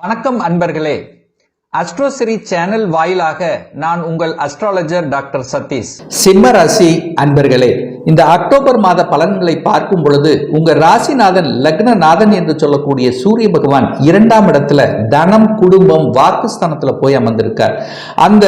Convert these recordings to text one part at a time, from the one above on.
வணக்கம் அன்பர்களே. அஸ்ட்ரோசிரி சேனல் வாயிலாக நான் உங்கள் அஸ்ட்ராலஜர் டாக்டர் சதீஷ். சிம்ம ராசி அன்பர்களே இந்த அக்டோபர் மாத பலன்களை பார்க்கும் பொழுது உங்க ராசிநாதன் லக்னநாதன் என்று சொல்லக்கூடிய சூரிய பகவான் இரண்டாம் இடத்துல தனம் குடும்பம் வாக்குஸ்தானத்துல போய் அமர்ந்திருக்கார். அந்த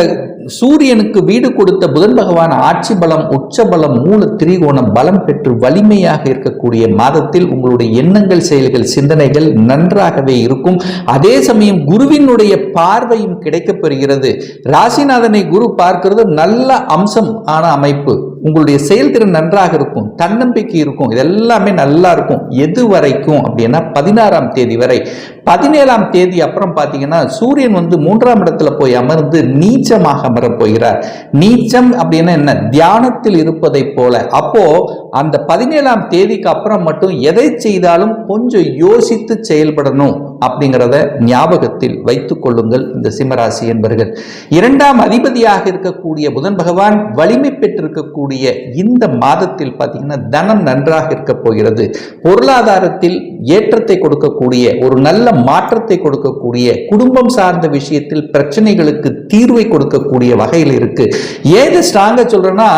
சூரியனுக்கு வீடு கொடுத்த புதன் பகவான் ஆட்சி பலம் உச்ச பலம் மூல திரிகோணம் பலம் பெற்று வலிமையாக இருக்கக்கூடிய மாதத்தில் உங்களுடைய எண்ணங்கள் செயல்கள் சிந்தனைகள் நன்றாகவே இருக்கும். அதே சமயம் குருவினுடைய பார்வையும் கிடைக்கப்பெறுகிறது ராசிநாதனை குரு பார்க்கிறது நல்ல அம்சம் ஆன அமைப்பு. உங்களுடைய செயல்திறன் நன்றாக இருக்கும் தன்னம்பிக்கை இருக்கும் இதெல்லாமே நல்லா இருக்கும். எது வரைக்கும் அப்படின்னா பதினாறாம் தேதி வரை. பதினேழாம் தேதி அப்புறம் பார்த்தீங்கன்னா சூரியன் வந்து மூன்றாம் இடத்துல போய் அமர்ந்து நீச்சமாக அமரப் போகிறார். நீச்சம் அப்படின்னா என்ன? தியானத்தில் இருப்பதை போல. அப்போ அந்த பதினேழாம் தேதிக்கு அப்புறம் மட்டும் எதை செய்தாலும் கொஞ்சம் யோசித்து செயல்படணும் அப்படிங்கிறத ஞாபகத்தில் வைத்துக் கொள்ளுங்கள் இந்த சிம்மராசி என்பர்கள். இரண்டாம் அதிபதியாக இருக்கக்கூடிய புதன் பகவான் வலிமை பெற்றிருக்கக்கூடிய இந்த மாதத்தில் பார்த்தீங்கன்னா தனம் நன்றாக இருக்க போகிறது. பொருளாதாரத்தில் ஏற்றத்தை கொடுக்கக்கூடிய ஒரு நல்ல மாற்றத்தை கொடுக்கக்கூடிய குடும்பம் சார்ந்த விஷயத்தில் பிரச்சனைகளுக்கு தீர்வை கொடுக்கக்கூடிய வகையில் இருக்கு. ஏது ஸ்ட்ராங்கா சொல்றேன்னா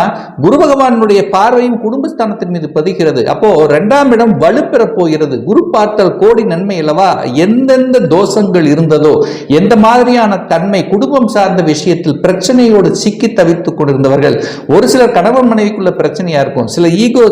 குரு பகவானுடைய பார்வையும் குடும்பஸ்தானத்தின் மீது பதிகிறது. அப்போ ரெண்டாம் இடம் வலுப்பெற போகிறது. குரு பார்த்தல் கோடி நன்மை அல்லவா? எந்தெந்த தோஷங்கள் இருந்ததோ எந்த மாதிரியான தன்மை குடும்பம் சார்ந்த விஷயத்தில் பிரச்சனையோடு சிக்கி தவித்துக் கொண்டிருந்தவர்கள் ஒரு சிலர் கணவன் மனைவிக்குள்ள பிரச்சனையா இருக்கும்? சில ஈகோ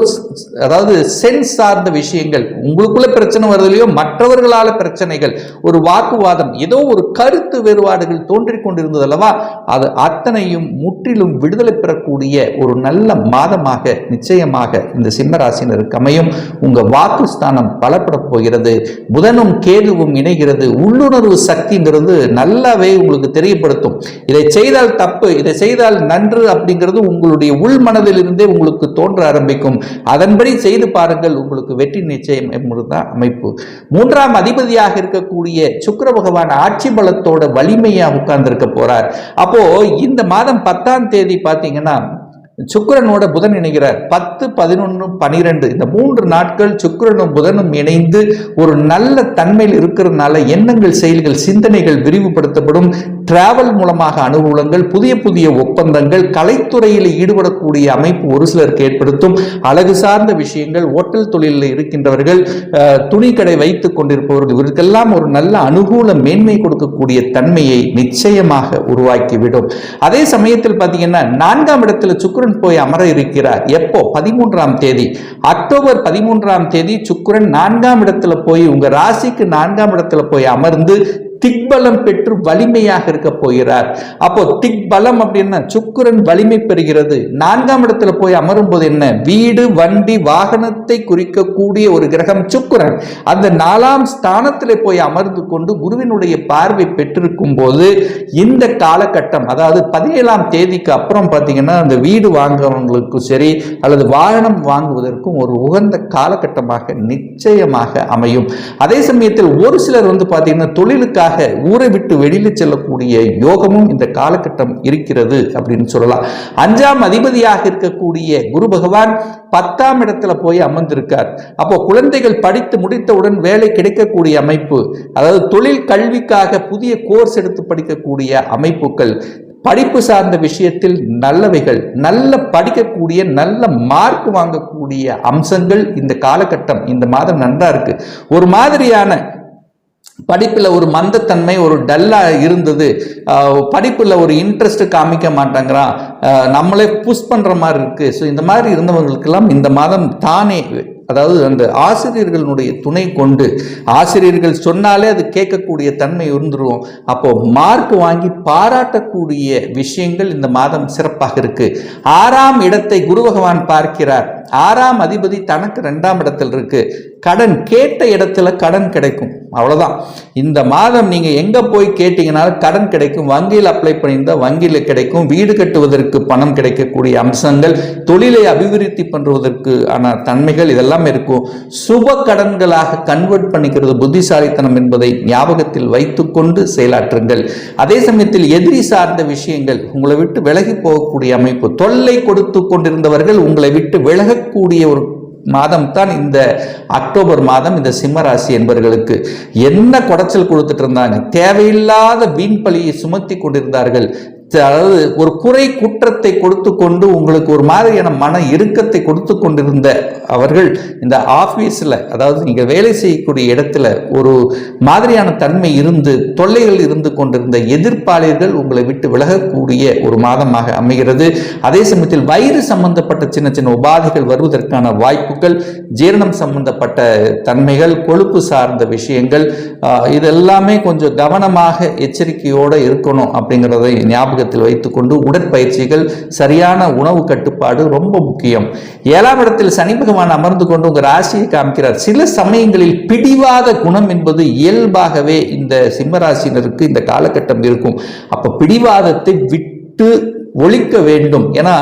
அதாவது சென்ஸ் சார்ந்த விஷயங்கள் உங்களுக்குள்ள பிரச்சனை வருதுலையோ மற்றவர்களால பிரச்சனைகள் ஒரு வாக்குவாதம் ஏதோ ஒரு கருத்து வேறுபாடுகள் தோன்றிக் கொண்டிருந்தது அல்லவா? அது அத்தனையும் முற்றிலும் விடுதலை பெறக்கூடிய ஒரு நல்ல மாதமாக நிச்சயமாக இந்த சிம்மராசினருக்கு அமையும். உங்க வாக்கு ஸ்தானம் பலப்பட போகிறது. புதனும் கேதுவும் இணைகிறது. உள்ளுணர்வு சக்திங்கிறது நல்லாவே உங்களுக்கு தெரியப்படுத்தும். இதை செய்தால் தப்பு இதை செய்தால் நன்று அப்படிங்கிறது உங்களுடைய உள் மனதிலிருந்தே உங்களுக்கு தோன்ற ஆரம்பிக்கும். அதன்படி செய்து பாருங்கள் உங்களுக்கு வெற்றி நிச்சயம் என்பதுதான் அமைப்பு. மூன்றாம் அதிபதியாக இருக்கக்கூடிய சுக்கர பகவான் ஆட்சி பலத்தோட வலிமையா உட்கார்ந்திருக்க போறார். அப்போ இந்த மாதம் பத்தாம் தேதி பார்த்தீங்கன்னா சுக்கரனோட புதன் இணைகிறார். பத்து பதினொன்று பனிரெண்டு இந்த மூன்று நாட்கள் சுக்கரனும் புதனும் இணைந்து ஒரு நல்ல தன்மையில் இருக்கிறதுனால எண்ணங்கள் செயல்கள் சிந்தனைகள் விரிவுபடுத்தப்படும். டிராவல் மூலமாக அனுகூலங்கள் புதிய புதிய ஒப்பந்தங்கள் கலைத்துறையில் ஈடுபடக்கூடிய அமைப்பு ஒரு சிலருக்கு ஏற்படுத்தும். அழகு சார்ந்த விஷயங்கள் ஓட்டல் தொழிலில் இருக்கின்றவர்கள் துணிக்கடை வைத்துக் கொண்டிருப்பவர்கள் இவருக்கெல்லாம் ஒரு நல்ல அனுகூல மேன்மை கொடுக்கக்கூடிய தன்மையை நிச்சயமாக உருவாக்கிவிடும். அதே சமயத்தில் பார்த்தீங்கன்னா நான்காம் இடத்துல சுக்கரன் போய் அமர இருக்கிறார். எப்போ? பதிமூன்றாம் தேதி. அக்டோபர் பதிமூன்றாம் தேதி சுக்கரன் நான்காம் இடத்துல போய் உங்க ராசிக்கு நான்காம் இடத்துல போய் அமர்ந்து திக்பலம் பெற்று வலிமையாக இருக்க போகிறார். அப்போ திக்பலம் அப்படின்னா சுக்குரன் வலிமை பெறுகிறது. நான்காம் இடத்துல போய் அமரும் போது என்ன? வீடு வண்டி வாகனத்தை குறிக்கக்கூடிய ஒரு கிரகம் சுக்குரன். அந்த நாலாம் ஸ்தானத்தில் போய் அமர்ந்து கொண்டு குருவினுடைய பார்வை பெற்றிருக்கும் போது இந்த காலகட்டம் அதாவது பதினேழாம் தேதிக்கு அப்புறம் பார்த்தீங்கன்னா அந்த வீடு வாங்குறவங்களுக்கும் சரி அல்லது வாகனம் வாங்குவதற்கும் ஒரு உகந்த காலகட்டமாக நிச்சயமாக அமையும். அதே சமயத்தில் ஒரு சிலர் வந்து பார்த்தீங்கன்னா தொழிலுக்காக ஊரை விட்டு வெளியில செல்லக்கூடிய யோகமும் இந்த காலகட்டம் இருக்கிறது அப்படின்னு சொல்லலாம். அஞ்சாம் அதிபதியாக இருக்கக்கூடிய குரு பகவான் பத்தாம் இடத்துல போய் அமர்ந்திருக்கார். அப்போ குழந்தைகள் படித்து முடித்தவுடன் வேலை கிடைக்கக்கூடிய அமைப்பு அதாவது தொழில் கல்விக்காக புதிய கோர்ஸ் எடுத்து படிக்கக்கூடிய அமைப்புகள் படிப்பு சார்ந்த விஷயத்தில் நல்லவைகள் நல்ல படிக்கக்கூடிய நல்ல மார்க் வாங்கக்கூடிய அம்சங்கள் இந்த காலகட்டம் இந்த மாதம் நன்றா இருக்கு. ஒரு மாதிரியான படிப்பில் ஒரு மந்தத்தன்மை ஒரு டல்லாக இருந்தது. படிப்பில் ஒரு இன்ட்ரெஸ்ட் காமிக்க மாட்டேங்கிறான். நம்மளே புஷ் பண்ணுற மாதிரி இருக்குது ஸோ இந்த மாதிரி இருந்தவங்களுக்கெல்லாம் இந்த மாதம் தானே அதாவது அந்த ஆசிரியர்களுடைய துணை கொண்டு ஆசிரியர்கள் சொன்னாலே அது கேட்கக்கூடிய தன்மை இருந்துருவோம் அப்போ மார்க் வாங்கி பாராட்டக்கூடிய விஷயங்கள் இந்த மாதம் சிறப்பாக இருக்கு. ஆறாம் இடத்தை குரு பகவான் பார்க்கிறார். ஆறாம் அதிபதி தனக்கு ரெண்டாம் இடத்தில் இருக்கு. கடன் கேட்ட இடத்துல கடன் கிடைக்கும். அவ்வளோதான் இந்த மாதம் நீங்கள் எங்கே போய் கேட்டிங்கனாலும் கடன் கிடைக்கும். வங்கியில் அப்ளை பண்ணியிருந்தால் வங்கியில் கிடைக்கும். வீடு கட்டுவதற்கு பணம் கிடைக்கக்கூடிய அம்சங்கள் தொழிலை அபிவிருத்தி பண்ணுவதற்கு ஆன தன்மைகள் இதெல்லாம் இருக்கும். சுப கடன்களாக கன்வெர்ட் பண்ணிக்கிறது புத்திசாலித்தனம் என்பதை ஞாபகத்தில் வைத்துக்கொண்டு செயலாற்றுங்கள். அதே சமயத்தில் எதிரி சார்ந்த விஷயங்கள் உங்களை விட்டு விலகி போகக்கூடிய அமைப்பு தொல்லை கொடுத்து கொண்டிருந்தவர்கள் உங்களை விட்டு விலகக்கூடிய ஒரு மாதம் தான் இந்த அக்டோபர் மாதம் இந்த சிம்மராசி என்பவர்களுக்கு என்ன குடைச்சல் கொடுத்துட்டு இருந்தாங்க? தேவையில்லாத வீண் பழியை சுமத்தி கொண்டிருந்தார்கள். அதாவது ஒரு குறை குற்றத்தை கொடுத்து கொண்டு உங்களுக்கு ஒரு மாதிரியான மன இறுக்கத்தை கொடுத்து கொண்டிருந்த அவர்கள் இந்த ஆஃபீஸில் அதாவது நீங்கள் வேலை செய்யக்கூடிய இடத்துல ஒரு மாதிரியான தன்மை இருந்து தொல்லைகள் இருந்து கொண்டிருந்த எதிர்ப்பாளர்கள் உங்களை விட்டு விலகக்கூடிய ஒரு மாதமாக அமைகிறது. அதே சமயத்தில் வயிறு சம்பந்தப்பட்ட சின்ன சின்ன உபாதைகள் வருவதற்கான வாய்ப்புகள் ஜீரணம் சம்பந்தப்பட்ட தன்மைகள் கொழுப்பு சார்ந்த விஷயங்கள் இதெல்லாமே கொஞ்சம் கவனமாக எச்சரிக்கையோடு இருக்கணும் அப்படிங்கிறதை ஞாபகத்தில் வைத்துக்கொண்டு உடற்பயிற்சிகள் சரியான உணவு கட்டுப்பாடு ரொம்ப முக்கியம். ஏழாம் இடத்தில் சனி பகவான் அமர்ந்து கொண்டு உங்கள் ராசியை காமிக்கிறார். சில சமயங்களில் பிடிவாத குணம் என்பது இயல்பாகவே இந்த சிம்மராசினருக்கு இந்த காலகட்டம் இருக்கும். அப்ப பிடிவாதத்தை விட்டு ஒழிக்க வேண்டும். ஏன்னா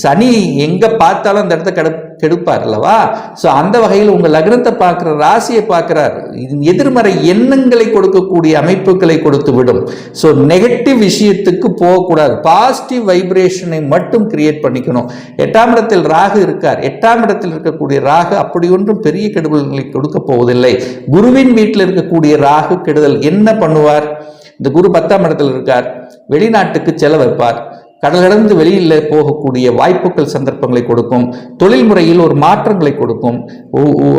சனி எங்க பார்த்தாலும் அந்த இடத்த கெடு கெடுப்பார் அல்லவா? ஸோ அந்த வகையில் உங்க லக்னத்தை பார்க்குற ராசியை பார்க்கிறார். இது எதிர்மறை எண்ணங்களை கொடுக்கக்கூடிய அமைப்புகளை கொடுத்து விடும். ஸோ நெகட்டிவ் விஷயத்துக்கு போகக்கூடாது. பாசிட்டிவ் வைப்ரேஷனை மட்டும் கிரியேட் பண்ணிக்கணும். எட்டாம் இடத்தில் ராகு இருக்கார். எட்டாம் இடத்தில் இருக்கக்கூடிய ராகு அப்படி ஒன்றும் பெரிய கெடுதல்களை கொடுக்க போவதில்லை. குருவின் வீட்டில் இருக்கக்கூடிய ராகு கெடுதல் என்ன பண்ணுவார்? இந்த குரு பத்தாம் இடத்தில் இருக்கார். வெளிநாட்டுக்கு செலவைப்பார் கடல் கடந்து வெளியில் போகக்கூடிய வாய்ப்புகள் சந்தர்ப்பங்களை கொடுக்கும். தொழில் முறையில் ஒரு மாற்றங்களை கொடுக்கும்.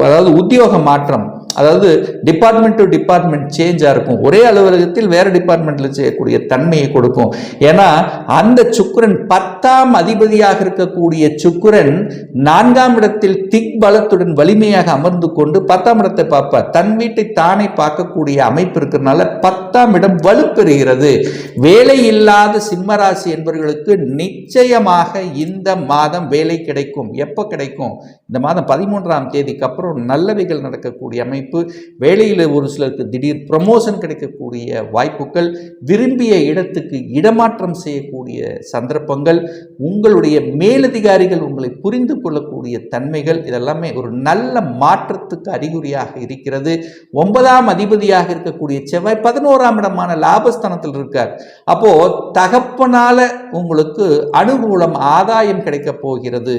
அதாவது உத்தியோக மாற்றம். அதாவது டிபார்ட்மெண்ட் டு டிபார்ட்மெண்ட் சேஞ்சாக இருக்கும். ஒரே அலுவலகத்தில் வேறு டிபார்ட்மெண்ட்டில் செய்யக்கூடிய தன்மையை கொடுக்கும். ஏன்னா அந்த சுக்கரன் பத்தாம் அதிபதியாக இருக்கக்கூடிய சுக்கரன் நான்காம் இடத்தில் திக் பலத்துடன் வலிமையாக அமர்ந்து கொண்டு பத்தாம் இடத்தை பார்ப்பார். தன் வீட்டை தானே பார்க்கக்கூடிய அமைப்பு இருக்கிறதுனால பத்தாம் இடம் வலுப்பெறுகிறது. வேலை இல்லாத சிம்மராசி என்பவர்களுக்கு நிச்சயமாக இந்த மாதம் வேலை கிடைக்கும். எப்போ கிடைக்கும்? இந்த மாதம் பதிமூன்றாம் தேதிக்கு அப்புறம் நல்லவைகள் நடக்கக்கூடிய அமைப்பு வேலையில் ஒரு சிலருக்கு திடீர் ப்ரமோஷன் கிடைக்கக்கூடிய வாய்ப்புகள் விரும்பிய இடத்துக்கு இடமாற்றம் செய்யக்கூடிய சந்தர்ப்பங்கள் உங்களுடைய மேலதிகாரிகள் உங்களை புரிந்து கொள்ளக்கூடிய தன்மைகள் இதெல்லாமே ஒரு நல்ல மாற்றத்துக்கு அறிகுறியாக இருக்கிறது. ஒன்பதாம் அதிபதியாக இருக்கக்கூடிய செவ்வாய் பதினோராம் இடமான லாபஸ்தானத்தில் இருக்கார். அப்போ தகப்பனால உங்களுக்கு அனுகூலம் ஆதாயம் கிடைக்கப் போகிறது.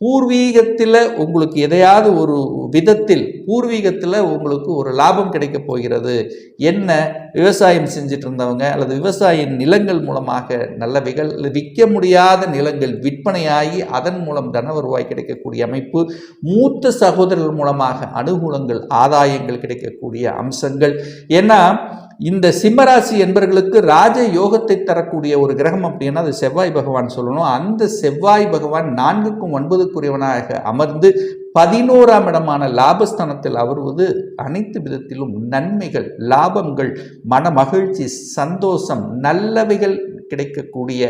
பூர்வீகத்தில் உங்களுக்கு எதையாவது ஒரு விதத்தில் பூர்வீகத்தில் உங்களுக்கு ஒரு லாபம் கிடைக்க போகிறது. என்ன? விவசாயம் செஞ்சுட்டு இருந்தவங்க அல்லது விவசாய நிலங்கள் மூலமாக நல்லவைகள் விகல் விற்க முடியாத நிலங்கள் விற்பனையாகி அதன் மூலம் தன வருவாய் கிடைக்கக்கூடிய அமைப்பு மூத்த சகோதரர்கள் மூலமாக அனுகூலங்கள் ஆதாயங்கள் கிடைக்கக்கூடிய அம்சங்கள். ஏன்னா இந்த சிம்மராசி என்பவர்களுக்கு ராஜ யோகத்தை தரக்கூடிய ஒரு கிரகம் அப்படின்னா அது செவ்வாய் பகவான் சொல்லணும். அந்த செவ்வாய் பகவான் நான்குக்கும் ஒன்பதுக்குரியவனாக அமர்ந்து பதினோராம் இடமான லாபஸ்தானத்தில் அவருவது அனைத்து விதத்திலும் நன்மைகள் லாபங்கள் மன மகிழ்ச்சி சந்தோஷம் நல்லவைகள் கிடைக்கக்கூடிய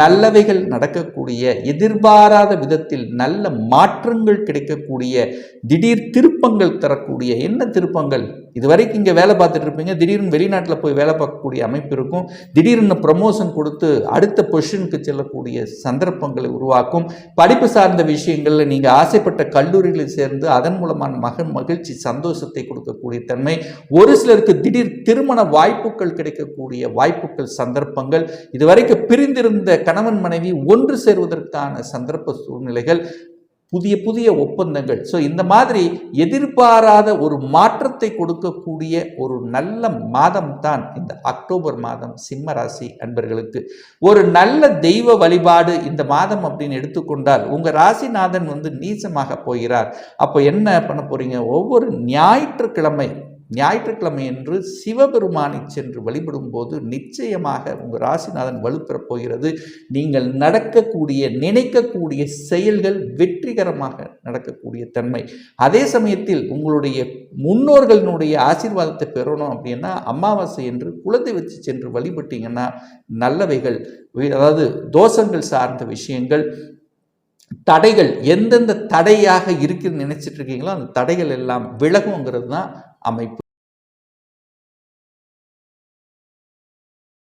நல்லவைகள் நடக்கக்கூடிய எதிர்பாராத விதத்தில் நல்ல மாற்றங்கள் கிடைக்கக்கூடிய திடீர் திருப்பங்கள் தரக்கூடிய என்ன திருப்பங்கள்? இதுவரைக்கும் இங்கே வேலை பார்த்துட்டு இருப்பீங்க திடீர்னு வெளிநாட்டில் போய் வேலை பார்க்கக்கூடிய அமைப்பு இருக்கும் திடீர்னு ப்ரமோஷன் கொடுத்து அடுத்த பொசிஷனுக்கு செல்லக்கூடிய சந்தர்ப்பங்களை உருவாக்கும் படிப்பு சார்ந்த விஷயங்களில் நீங்கள் ஆசைப்பட்ட கல்லூரிகளில் சேர்ந்து அதன் மூலமான மகன் மகிழ்ச்சி சந்தோஷத்தை கொடுக்கக்கூடிய தன்மை ஒரு சிலருக்கு திடீர் திருமண வாய்ப்புகள் கிடைக்கக்கூடிய வாய்ப்புகள் சந்தர்ப்பங்கள் இதுவரைக்கும் பிரிந்திருந்த கணவன் மனைவி ஒன்று சேர்வதற்கான சந்தர்ப்ப சூழ்நிலைகள் புதிய புதிய ஒப்பந்தங்கள். ஸோ இந்த மாதிரி எதிர்பாராத ஒரு மாற்றத்தை கொடுக்கக்கூடிய ஒரு நல்ல மாதம் தான் இந்த அக்டோபர் மாதம் சிம்ம ராசி அன்பர்களுக்கு. ஒரு நல்ல தெய்வ வழிபாடு இந்த மாதம் அப்படின்னு எடுத்துக்கொண்டால் உங்கள் ராசிநாதன் வந்து நீசமாக போகிறார். அப்போ என்ன பண்ண போறீங்க? ஒவ்வொரு ஞாயிற்றுக்கிழமை ஞாயிற்றுக்கிழமை என்று சிவபெருமானை சென்று வழிபடும் போது நிச்சயமாக உங்கள் ராசிநாதன் வலுப்பெறப் போகிறது. நீங்கள் நடக்கக்கூடிய நினைக்கக்கூடிய செயல்கள் வெற்றிகரமாக நடக்கக்கூடிய தன்மை. அதே சமயத்தில் உங்களுடைய முன்னோர்களினுடைய ஆசீர்வாதத்தை பெறணும் அப்படின்னா அமாவாசை என்று குலத்தை வச்சு சென்று வழிபட்டீங்கன்னா நல்லவைகள். அதாவது தோஷங்கள் சார்ந்த விஷயங்கள் தடைகள் எந்தெந்த தடையாக இருக்குன்னு நினைச்சிட்டு இருக்கீங்களோ அந்த தடைகள் எல்லாம் விலகுங்கிறது தான் அமைப்பு.